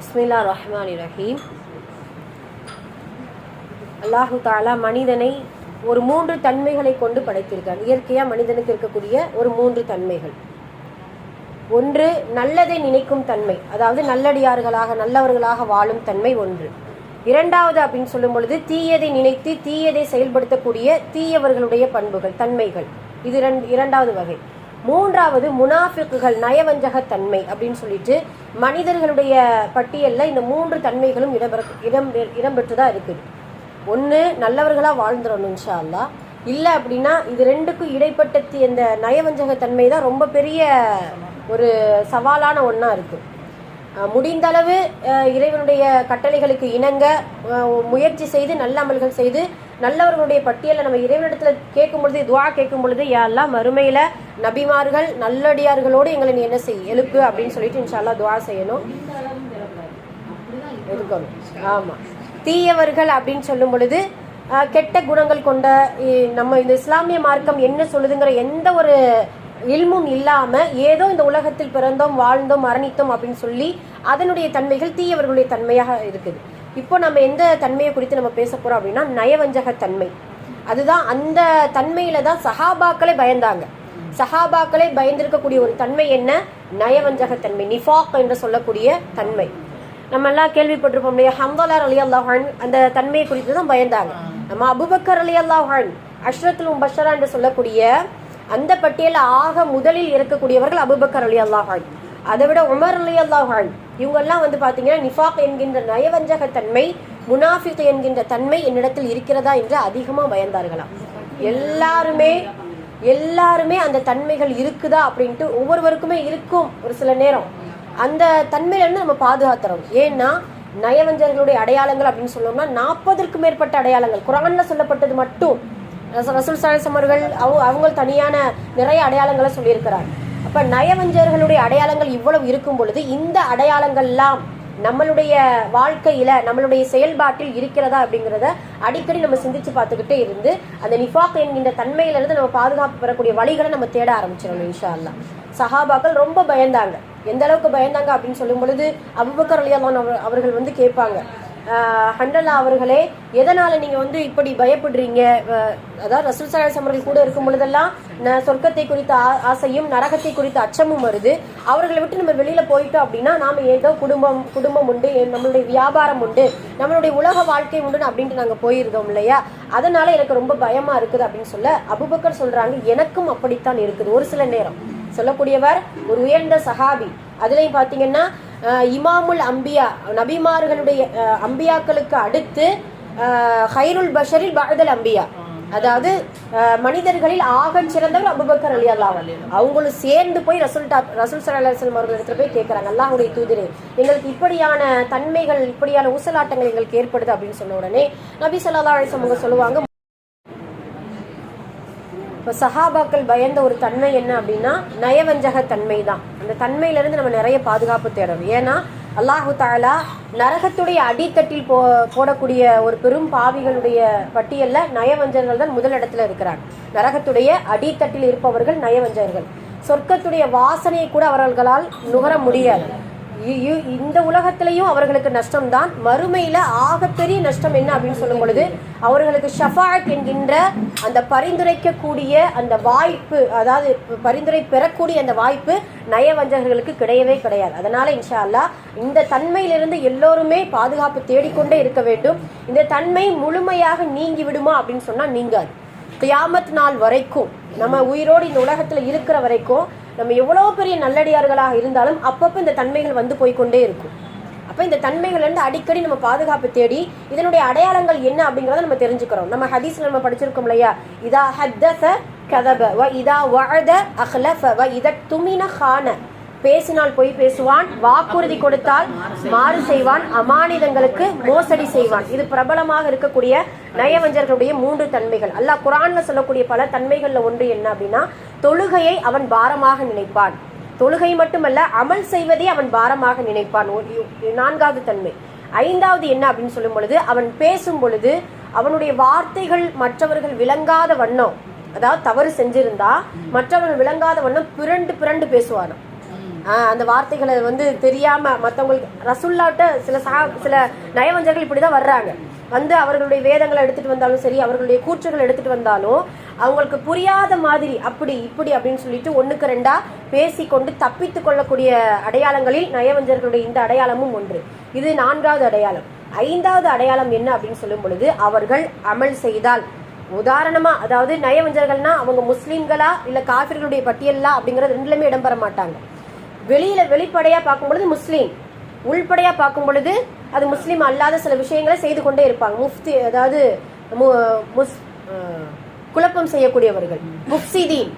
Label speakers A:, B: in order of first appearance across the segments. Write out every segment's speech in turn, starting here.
A: பிஸ்மில்லா ரஹ்மான் ரஹீம். அல்லாஹு தாலா மனிதனை ஒரு மூன்று தன்மைகளை கொண்டு படைத்திருக்கான். இயற்கையாக மனிதனுக்கு இருக்கக்கூடிய ஒரு மூன்று தன்மைகள். ஒன்று நல்லதை நினைக்கும் தன்மை. அதாவது நல்லடியார்களாக நல்லவர்களாக வாழும் தன்மை ஒன்று. இரண்டாவது அப்படின்னு சொல்லும் பொழுது தீயதை நினைத்து தீயதை செயல்படுத்தக்கூடிய தீயவர்களுடைய பண்புகள் தன்மைகள். இது இரண்டாவது வகை. மூன்றாவது முனாஃபிக்குகள் நயவஞ்சக தன்மை அப்படின்னு சொல்லிட்டு மனிதர்களுடைய பட்டியலில் இந்த மூன்று தன்மைகளும் இடம்பெற இடம் இடம்பெற்றுதான் இருக்குது. ஒன்று நல்லவர்களாக வாழ்ந்துடணும் இன்ஷா அல்லா இல்லை அப்படின்னா இது ரெண்டுக்கும் இடைப்பட்ட இந்த நயவஞ்சக தன்மை தான் ரொம்ப பெரிய ஒரு சவாலான ஒன்றா இருக்குது முடிந்த அளவு இறைவனுடைய கட்டளைகளுக்கு இணங்க முயற்சி செய்து நல்ல அமல்கள் செய்து நல்லவர்களுடைய பட்டியலை நம்ம இறைவனிடத்தில் கேட்கும் பொழுது துவா கேட்கும் பொழுது யாரெல்லாம் மறுமையில் நபிமார்கள் நல்லடியார்களோடு எங்களை நீ என்ன செய் எழுப்பு அப்படின்னு சொல்லிட்டு இன்ஷால்லா துவா செய்யணும். இருக்கணும் ஆமா. தீயவர்கள் அப்படின்னு சொல்லும் பொழுது கெட்ட குணங்கள் கொண்ட இ- நம்ம இந்த இஸ்லாமிய மார்க்கம் என்ன சொல்லுதுங்கிற எந்த ஒரு இல்மும் இல்லாம ஏதோ இந்த உலகத்தில் பிறந்தோம் வாழ்ந்தோம் மரணித்தோம் அப்படின்னு சொல்லி அதனுடைய தன்மைகள் தீயவர்களுடைய தன்மையாக இருக்குது. இப்போ நம்ம எந்த தன்மையை குறித்து நம்ம பேச போறோம் அப்படின்னா நயவஞ்சக தன்மை அதுதான் அந்த தன்மையில தான் சஹாபாக்களே பயந்தாங்க. சஹாபாக்களே பயந்திருக்கக்கூடிய ஒரு தன்மை என்ன? நயவஞ்சகத்தன்மை நிஃபாக் என்று சொல்லக்கூடிய தன்மை. நம்ம எல்லாம் கேள்விப்பட்டிருப்போம் இல்லையா? ஹம்தலார் அலி அல்லாஹான் அந்த தன்மையை குறித்து தான் பயந்தாங்க. நம்ம அபுபக்கர் அலி அல்லாஹான் அஷ்ரத்துல் முபஷரா என்று சொல்லக்கூடிய அந்த பட்டியலில் ஆக முதலில் இருக்கக்கூடியவர்கள் அபுபக்கர் அலி அல்லாஹான் அதை விட உமர் அலி அல்லாஹான் இவங்கெல்லாம் வந்து பார்த்தீங்கன்னா நிஃபாக் என்கின்ற நயவஞ்சக தன்மை முனாஃபிக் என்கின்ற தன்மை என்னிடத்தில் இருக்கிறதா என்று அதிகமாக பயந்தார்களாம். எல்லாருமே எல்லாருமே அந்த தன்மைகள் இருக்குதா அப்படின்ட்டு ஒவ்வொருவருக்குமே இருக்கும் ஒரு சில நேரம். அந்த தன்மையிலிருந்து நம்ம பாதுகாத்துறோம் ஏன்னா நயவஞ்சர்களுடைய அடையாளங்கள் அப்படின்னு சொன்னோம்னா நாற்பதற்கும் மேற்பட்ட அடையாளங்கள். குரான்ல சொல்லப்பட்டது மட்டும். ரசூல் சாலிசம் அவர்கள் அவங்க அவங்க தனியான நிறைய அடையாளங்களை சொல்லியிருக்கிறார். அப்ப நயவஞ்சர்களுடைய அடையாளங்கள் இவ்வளவு இருக்கும் பொழுது இந்த அடையாளங்கள்லாம் நம்மளுடைய வாழ்க்கையில நம்மளுடைய செயல்பாட்டில் இருக்கிறதா அப்படிங்கிறத அடிக்கடி நம்ம சிந்திச்சு பார்த்துக்கிட்டே இருந்து அந்த நிஃபாக் என்கின்ற தன்மையில இருந்து நம்ம பாதுகாப்பு பெறக்கூடிய வழிகளை நம்ம தேட ஆரம்பிச்சிடணும் இன்ஷா அல்லா சஹாபாக்கள் ரொம்ப பயந்தாங்க. எந்த அளவுக்கு பயந்தாங்க அப்படின்னு சொல்லும் பொழுது அபுபக்கர் அலியான் அவர்கள் வந்து கேட்பாங்க ஹண்டலா அவர்களே எதனால நீங்க வந்து இப்படி பயப்படுறீங்க? அதாவது ரசூல் சலாஸ் அவர்கள் கூட இருக்கும் பொழுதெல்லாம் சொர்க்கத்தை குறித்த ஆ- ஆசையும் நரகத்தை குறித்த அச்சமும் வருது. அவர்களை விட்டு நம்ம வெளியில போயிட்டோம் அப்படின்னா நாம ஏதோ குடும்பம் குடும்பம் உண்டு நம்மளுடைய வியாபாரம் உண்டு நம்மளுடைய உலக வாழ்க்கை உண்டு அப்படின்ட்டு நாங்க போயிருந்தோம் இல்லையா? அதனால எனக்கு ரொம்ப பயமா இருக்குது அப்படின்னு சொல்ல அபுபக்கர் சொல்றாங்க எனக்கும் அப்படித்தான் இருக்குது. ஒரு சில நேரம் சொல்லக்கூடியவர் ஒரு உயர்ந்த சஹாபி. அதுலயும் பாத்தீங்கன்னா இமாமுல் அம்பியா நபிமார்களுடைய அம்பியாக்களுக்கு அடுத்து ஹைருல் பஷரில் பகதல் அம்பியா. அதாவது மனிதர்களில் ஆக சிறந்தவர் அபுபக்கர் அலி அல்லா அவங்களும் சேர்ந்து போய் ரசூல் டாப் ரசூல் சலாஹம் அவர்கள் இடத்துல போய் கேட்கறாங்க அல்லாஹுடைய தூதிரே எங்களுக்கு இப்படியான தன்மைகள் இப்படியான ஊசலாட்டங்கள் எங்களுக்கு ஏற்படுது அப்படின்னு சொன்ன உடனே நபி ஸல்லல்லாஹு அலைஹி அவங்க சொல்லுவாங்க இப்போ சஹாபாக்கள் பயந்த ஒரு தன்மை என்ன அப்படின்னா நயவஞ்சக தன்மை தான் அந்த தன்மையிலேருந்து நம்ம நிறைய பாதுகாப்பு தேடணும். ஏன்னா அல்லாஹு தாலா நரகத்துடைய அடித்தட்டில் போ போடக்கூடிய ஒரு பெரும் பாவிகளுடைய பட்டியலில் நயவஞ்சகர்கள் தான் முதல் இடத்துல இருக்கிறாங்க. நரகத்துடைய அடித்தட்டில் இருப்பவர்கள் நயவஞ்சகர்கள். சொர்க்கத்துடைய வாசனையை கூட அவர்களால் நுகர முடியாது. இந்த உலகத்திலையும் அவர்களுக்கு நஷ்டம் தான் மறுமையில ஆகப்பெரிய நஷ்டம் என்ன அப்படின்னு சொல்லும் பொழுது அவர்களுக்கு ஷஃபாத் என்கின்ற அந்த பரிந்துரைக்கக்கூடிய அந்த வாய்ப்பு அதாவது பரிந்துரை பெறக்கூடிய அந்த வாய்ப்பு நயவஞ்சகர்களுக்கு கிடையவே கிடையாது. அதனால இன்ஷா அல்லாஹ் இந்த தன்மையிலிருந்து எல்லோருமே பாதுகாப்பு தேடிக்கொண்டே இருக்க வேண்டும். இந்த தன்மை முழுமையாக நீங்கி விடுமா அப்படின்னு சொன்னா நீங்காது. கியாமத் நாள் வரைக்கும் நம்ம உயிரோடு இந்த உலகத்துல இருக்கிற வரைக்கும் நம்ம எவ்வளோ பெரிய நல்லடியார்களாக இருந்தாலும் அப்பப்போ இந்த தன்மைகள் வந்து போய்க்கொண்டே இருக்கும். அப்போ இந்த தன்மைகள்லேருந்து அடிக்கடி நம்ம பாதுகாப்பு தேடி இதனுடைய அடையாளங்கள் என்ன அப்படிங்கிறத நம்ம தெரிஞ்சுக்கிறோம். நம்ம ஹதீஸ்ல நம்ம படிச்சிருக்கோம் இல்லையா? இதா ஹத்தச கதப வ இதா வழத அஹ்லஃப வ இத துமின ஹான. பேசினால் பொய் பேசுவான் வாக்குறுதி கொடுத்தால் மாறு செய்வான் அமானிதங்களுக்கு மோசடி செய்வான். இது பிரபலமாக இருக்கக்கூடிய நயவஞ்சர்களுடைய மூன்று தன்மைகள். அல்லாஹ் குரான்ல சொல்லக்கூடிய பல தன்மைகள்ல ஒன்று என்ன அப்படின்னா தொழுகையை அவன் பாரமாக நினைப்பான். தொழுகை மட்டுமல்ல அமல் செய்வதே அவன் பாரமாக நினைப்பான். நான்காவது தன்மை. ஐந்தாவது என்ன அப்படின்னு சொல்லும் பொழுது அவன் பேசும் பொழுது அவனுடைய வார்த்தைகள் மற்றவர்கள் விளங்காத வண்ணம் அதாவது தவறு செஞ்சிருந்தா மற்றவர்கள் விளங்காத வண்ணம் பிறண்டு பிறண்டு பேசுவானாம். அந்த வார்த்தைகளை வந்து தெரியாம மத்தவங்களுக்கு ரசுல்லாட்ட சில சா சில நயவஞ்சர்கள் இப்படிதான் வர்றாங்க. வந்து அவர்களுடைய வேதங்களை எடுத்துட்டு வந்தாலும் சரி அவர்களுடைய கூற்றுகள் எடுத்துட்டு வந்தாலும் அவங்களுக்கு புரியாத மாதிரி அப்படி இப்படி அப்படின்னு சொல்லிட்டு ஒண்ணுக்கு ரெண்டா பேசிக்கொண்டு தப்பித்து கொள்ளக்கூடிய அடையாளங்களில் நயவஞ்சர்களுடைய இந்த அடையாளமும் ஒன்று. இது நான்காவது அடையாளம். ஐந்தாவது அடையாளம் என்ன அப்படின்னு சொல்லும் பொழுது அவர்கள் அமல் செய்தால். உதாரணமா அதாவது நயவஞ்சர்கள்னா அவங்க முஸ்லீம்களா இல்ல காபிர்களுடைய பட்டியலா அப்படிங்கறது ரெண்டுலயுமே இடம்பெற மாட்டாங்க. வெளியில வெளிப்படையா பார்க்கும் பொழுது முஸ்லீம். உள்படையாக பார்க்கும் பொழுது அது முஸ்லீம் அல்லாத சில விஷயங்களை செய்து கொண்டே இருப்பாங்க. முஃப்தி அதாவது மு- முஸ் குழப்பம் செய்யக்கூடியவர்கள். முஃப்சிதீன்.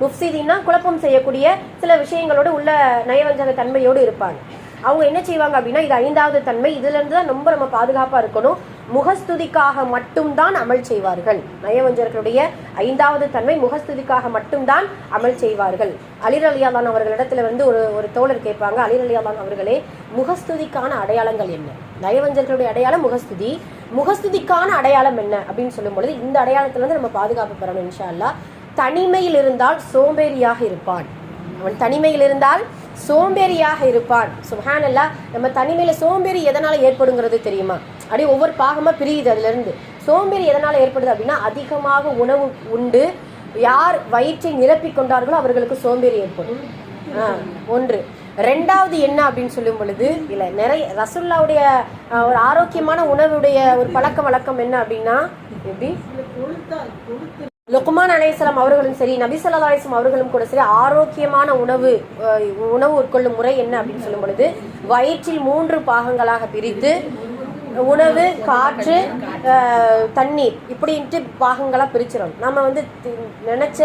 A: முஃப்சிதீன்னா குழப்பம் செய்யக்கூடிய சில விஷயங்களோட உள்ள நயவஞ்சக தன்மையோடு இருப்பாங்க. அவங்க என்ன செய்வாங்க அப்படின்னா இது ஐந்தாவது தன்மை. இதுல இருந்து தான் ரொம்ப நம்ம பாதுகாப்பா இருக்கணும். முகஸ்துதிக்காக மட்டும்தான் அமல் செய்வார்கள். நயவஞ்சர்களுடைய ஐந்தாவது தன்மை முகஸ்துதிக்காக மட்டும்தான் அமல் செய்வார்கள். அலிர் அலியாதான் அவர்களிடத்துல வந்து ஒரு ஒரு தோழர் கேட்பாங்க அலிர் அலியாதான் அவர்களே முகஸ்துதிக்கான அடையாளங்கள் என்ன? நயவஞ்சர்களுடைய அடையாளம் முகஸ்துதி. முகஸ்துதிக்கான அடையாளம் என்ன அப்படின்னு சொல்லும் பொழுது இந்த அடையாளத்துல இருந்து நம்ம பாதுகாப்பு பெறணும் இன்ஷா அல்லா தனிமையில் இருந்தால் சோம்பேறியாக இருப்பான். அவன் தனிமையில் இருந்தால் சோம்பேறியாக இருப்பான் சுஹானல்லா நம்ம தனிமையில் சோம்பேறி எதனால் ஏற்படுங்கிறது தெரியுமா? அப்படியே ஒவ்வொரு பாகமாக பிரியுது அதுலேருந்து. சோம்பேறி எதனால் ஏற்படுது அப்படின்னா அதிகமாக உணவு உண்டு. யார் வயிற்றை நிரப்பிக் கொண்டார்களோ அவர்களுக்கு சோம்பேறி ஏற்படும். ஒன்று. ரெண்டாவது என்ன அப்படின்னு சொல்லும் பொழுது இல்லை நிறைய ரசுல்லாவுடைய ஒரு ஆரோக்கியமான உணவுடைய ஒரு பழக்க வழக்கம் என்ன அப்படின்னா எப்படி? லுக்மான் அலைஹிஸ்ஸலாம் அவர்களும் சரி நபி ஸல்லல்லாஹு அவர்களும் கூட சரி ஆரோக்கியமான உணவு உணவு உட்கொள்ளும் முறை என்ன அப்படின்னு சொல்லும் பொழுது வயிற்றில் மூன்று பாகங்களாக பிரித்து உணவு காற்று தண்ணீர் இப்படின்ட்டு பாகங்களாக பிரிச்சிடும் நம்ம வந்து நினச்ச நினைச்ச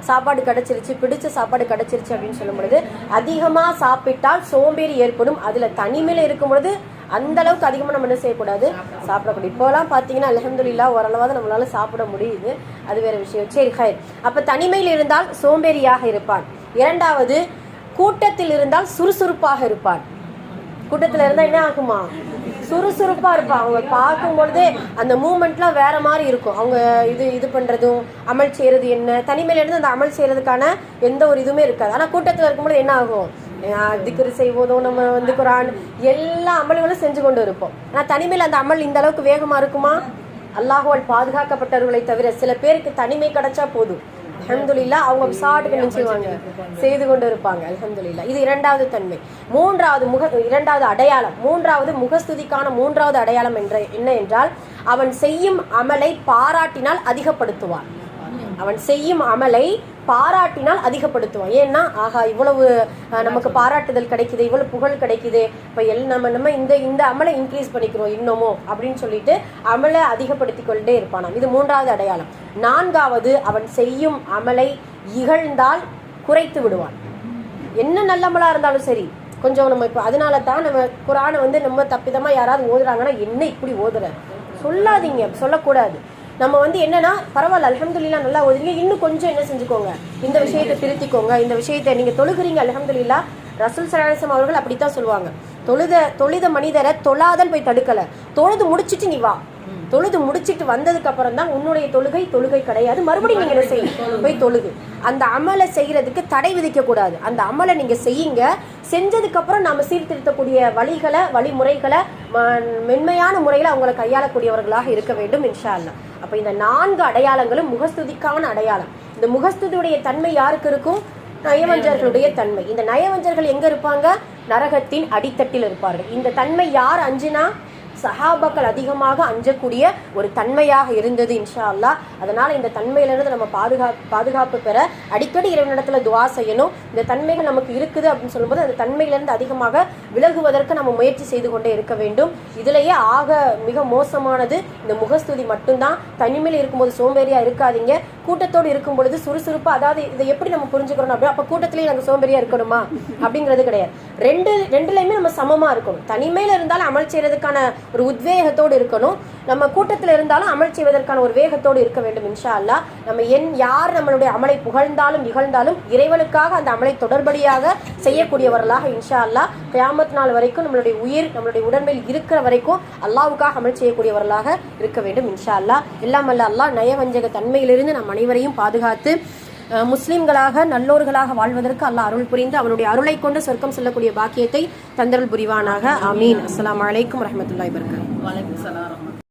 A: சாப்பாடு கிடைச்சிருச்சு பிடிச்ச சாப்பாடு கிடச்சிருச்சு அப்படின்னு சொல்லும் பொழுது அதிகமாக சாப்பிட்டால் சோம்பேறி ஏற்படும். அதில் தனிமையில் இருக்கும் பொழுது அந்த அளவுக்கு அதிகமாக நம்ம என்ன செய்யக்கூடாது? சாப்பிடக்கூடாது. இப்போலாம் பார்த்தீங்கன்னா அலமதுல்லா ஓரளவாக நம்மளால சாப்பிட முடியுது. அது வேற விஷயம். சரி ஹயர் அப்ப தனிமையில் இருந்தால் சோம்பேறியாக இருப்பான். இரண்டாவது கூட்டத்தில் இருந்தால் சுறுசுறுப்பாக இருப்பான். கூட்டத்தில் இருந்தால் என்ன ஆகுமா? சுறுசுறுப்பா இருப்பான். அவங்க பார்க்கும் பொழுதே அந்த மூமெண்ட்லாம் வேற மாதிரி இருக்கும். அவங்க இது இது பண்றதும் அமல் செய்யறது என்ன? தனிமையில இருந்து அந்த அமல் செய்யறதுக்கான எந்த ஒரு இதுவுமே இருக்காது. ஆனா கூட்டத்தில் இருக்கும்போது என்ன ஆகும்? திக்ரு செய்வதும் நம்ம வந்து குரான் எல்லா அமல்களும் செஞ்சு கொண்டு இருப்போம். ஆனா தனிமையில் அந்த அமல் இந்த அளவுக்கு வேகமா இருக்குமா? அல்லாஹுவால் பாதுகாக்கப்பட்டவர்களை தவிர சில பேருக்கு தனிமை கிடைச்சா போதும். அல்ஹம்துலில்லா அவங்க சாட்டுக்கு நினைச்சுவாங்க செய்து கொண்டு இருப்பாங்க. அலமதுல்லா இது இரண்டாவது தன்மை. மூன்றாவது முக இரண்டாவது அடையாளம். மூன்றாவது முகஸ்துதிக்கான மூன்றாவது அடையாளம் என்ற என்ன என்றால் அவன் செய்யும் அமலை பாராட்டினால் அதிகப்படுத்துவான். அவன் செய்யும் அமலை பாராட்டினால் அதிகப்படுத்துவான் ஏன்னா ஆஹா இவ்வளவு நமக்கு பாராட்டுதல் கிடைக்குது இவ்வளவு புகழ் கிடைக்குது. இப்ப எல் நம்ம நம்ம இந்த இந்த அமலை இன்க்ரீஸ் பண்ணிக்கிறோம் இன்னமும் அப்படின்னு சொல்லிட்டு அமலை அதிகப்படுத்தி கொண்டே இருப்பானாம் இது மூன்றாவது அடையாளம். நான்காவது அவன் செய்யும் அமலை இகழ்ந்தால் குறைத்து விடுவான். என்ன நல்லமலா இருந்தாலும் சரி கொஞ்சம் நம்ம இப்போ அதனால தான் நம்ம குரானை வந்து நம்ம தப்பிதமாக யாராவது ஓதுறாங்கன்னா என்ன இப்படி ஓதுற? சொல்லாதீங்க சொல்லக்கூடாது. நம்ம வந்து என்னன்னா பரவாயில்ல அலமதுல்லா நல்லா ஓதுறீங்க. இன்னும் கொஞ்சம் என்ன செஞ்சுக்கோங்க. இந்த விஷயத்தை திருத்திக்கோங்க. இந்த விஷயத்தை நீங்க தொழுகிறீங்க அலமதுல்லா ரசூல் சலாசம் அவர்கள் அப்படித்தான் சொல்லுவாங்க. தொழுத தொழுத மனிதரை தொழாதன் போய் தடுக்கல. தொழுது முடிச்சிட்டு நீ வா. தொழுது முடிச்சிட்டு வந்ததுக்கு அப்புறம் தான் உன்னுடைய தொழுகை தொழுகை கிடையாது. மறுபடியும் நீங்க என்ன செய்யுங்க போய் தொழுகு அந்த அமலை செய்யறதுக்கு தடை விதிக்க கூடாது அந்த அமலை நீங்க செய்யுங்க. செஞ்சதுக்கு அப்புறம் நாம சீர்திருத்தக்கூடிய வழிகளை வழிமுறைகளை மென்மையான முறையில் அவங்களை கையாளக்கூடியவர்களாக இருக்க வேண்டும் இன்ஷா அல்லாஹ் அப்ப இந்த நான்கு அடையாளங்களும் முகஸ்துதிக்கான அடையாளம். இந்த முகஸ்துதியுடைய தன்மை யாருக்கு இருக்கும்? நயவஞ்சர்களுடைய தன்மை. இந்த நயவஞ்சர்கள் எங்க இருப்பாங்க? நரகத்தின் அடித்தட்டில் இருப்பார்கள். இந்த தன்மை யார் அஞ்சினா? சஹாபாக்கள் அதிகமாக அஞ்சக்கூடிய ஒரு தன்மையாக இருந்தது இன்ஷா அல்லாஹ் அதனால் இந்த தன்மையிலிருந்து நம்ம பாதுகா பாதுகாப்பு பெற அடிக்கடி இறைவனிடத்தில் துவா செய்யணும். இந்த தன்மைகள் நமக்கு இருக்குது அப்படின்னு சொல்லும்போது அந்த தன்மையிலிருந்து அதிகமாக விலகுவதற்கு நம்ம முயற்சி செய்து கொண்டே இருக்க வேண்டும். இதிலேயே ஆக மிக மோசமானது இந்த முகஸ்துதி மட்டும்தான். தனிமையில் இருக்கும்போது சோம்பேறியாக இருக்காதீங்க. கூட்டத்தோடு இருக்கும் பொழுது சுறுசுறுப்பா அதாவது இதை எப்படி நம்ம புரிஞ்சுக்கிறோம் அப்படி அப்ப கூட்டத்திலேயே நாங்க சோம்பேறியா இருக்கணுமா? அப்படிங்கிறது கிடையாது. ரெண்டு ரெண்டுலயுமே நம்ம சமமா இருக்கணும். தனிமையில இருந்தாலும் அமல் செய்யறதுக்கான ஒரு உத்வேகத்தோடு இருக்கணும். நம்ம கூட்டத்தில் இருந்தாலும் அமல் செய்வதற்கான ஒரு வேகத்தோடு இருக்க வேண்டும் இன்ஷா அல்லாஹ் நம்ம என் யார் நம்மளுடைய அமலை புகழ்ந்தாலும் இகழ்ந்தாலும் இறைவனுக்காக அந்த அமலை தொடர்படியாக செய்யக்கூடியவர்களாக இன்ஷா அல்லாஹ் கியாமத் நாள் வரைக்கும் நம்மளுடைய உயிர் நம்மளுடைய உடம்பில் இருக்கிற வரைக்கும் அல்லாவுக்காக அமல் செய்யக்கூடியவர்களாக இருக்க வேண்டும் இன்ஷா அல்லாஹ் இல்லாமல் அல்லா நயவஞ்சக தன்மையிலிருந்து நம்ம அனைவரையும் பாதுகாத்து முஸ்லிம்களாக நல்லோர்களாக வாழ்வதற்கு அல்லாஹ் அருள் புரிந்து அவனுடைய அருளை கொண்டு சொர்க்கம் செல்லக்கூடிய பாக்கியத்தை தந்தருள் புரிவானாக. ஆமீன். அஸ்லாம் அலைக்கும் வரஹ்மத்துல்லாஹி வபரகாத்துஹு.
B: சலாம்.